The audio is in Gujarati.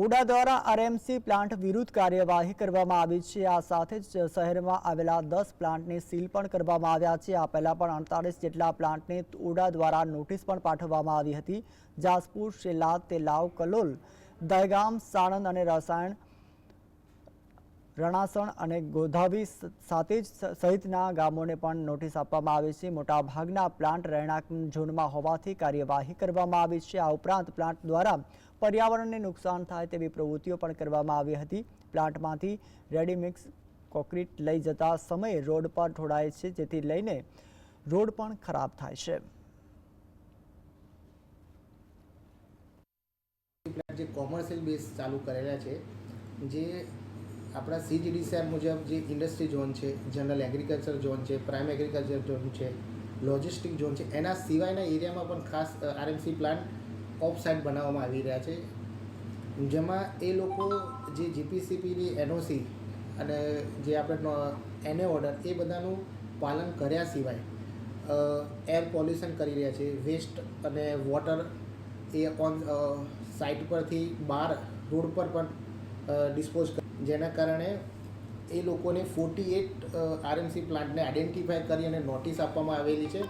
ઉડા દ્વારા આરએમસી પ્લાન્ટ વિરુદ્ધ કાર્યવાહી કરવામાં આવી છે. આ સાથે જ શહેરમાં આવેલા દસ પ્લાન્ટને સીલ પણ કરવામાં આવ્યા છે. આ પહેલાં પણ અડતાલીસ જેટલા પ્લાન્ટને ઉડા દ્વારા નોટિસ પણ પાઠવવામાં આવી હતી. જાસપુર શેલા તેલાવ, કલોલ, દહેગામ, સાણંદ અને રસાયણ રણાસણ અને ગોધાવી સાથે જ સહિતના ગામોને પણ નોટિસ આપવામાં આવી છે. મોટાભાગના પ્લાન્ટ રહેણાંક ઝોનમાં હોવાથી કાર્યવાહી કરવામાં આવી છે. આ ઉપરાંત પ્લાન્ટ દ્વારા પર્યાવરણને નુકસાન થાય તેવી પ્રવૃત્તિઓ પણ કરવામાં આવી હતી. પ્લાન્ટમાંથી રેડીમિક્સ કોન્ક્રીટ લઈ જતા સમયે રોડ પર ઢોળાય છે, જેથી લઈને રોડ પણ ખરાબ થાય છે. જે કોમર્શિયલ બેઝ ચાલુ કરેલા છે, જે આપણા સીજીડીસીઆર મુજબ જે ઇન્ડસ્ટ્રી ઝોન છે જનરલ એગ્રીકલ્ચર ઝોન છે પ્રાઇમ એગ્રીકલ્ચર ઝોન છે લોજિસ્ટિક ઝોન છે, એના સિવાયના એરિયામાં પણ ખાસ આરએમસી પ્લાન્ટ ઓફ સાઇડ બનાવવામાં આવી રહ્યા છે. જેમાં એ લોકો જે જીપીસીપીની એનઓસી અને જે આપણે એને ઓર્ડર એ બધાનું પાલન કર્યા સિવાય એર પોલ્યુશન કરી રહ્યા છે. વેસ્ટ અને વોટર એ ઓન સાઇટ પરથી બહાર, રોડ પર પણ ડિસ્પોઝ જેના કારણે એ લોકોને ફોર્ટી એટ આરએમસી પ્લાન્ટને આઈડેન્ટિફાય કરી અને નોટિસ આપવામાં આવેલી છે.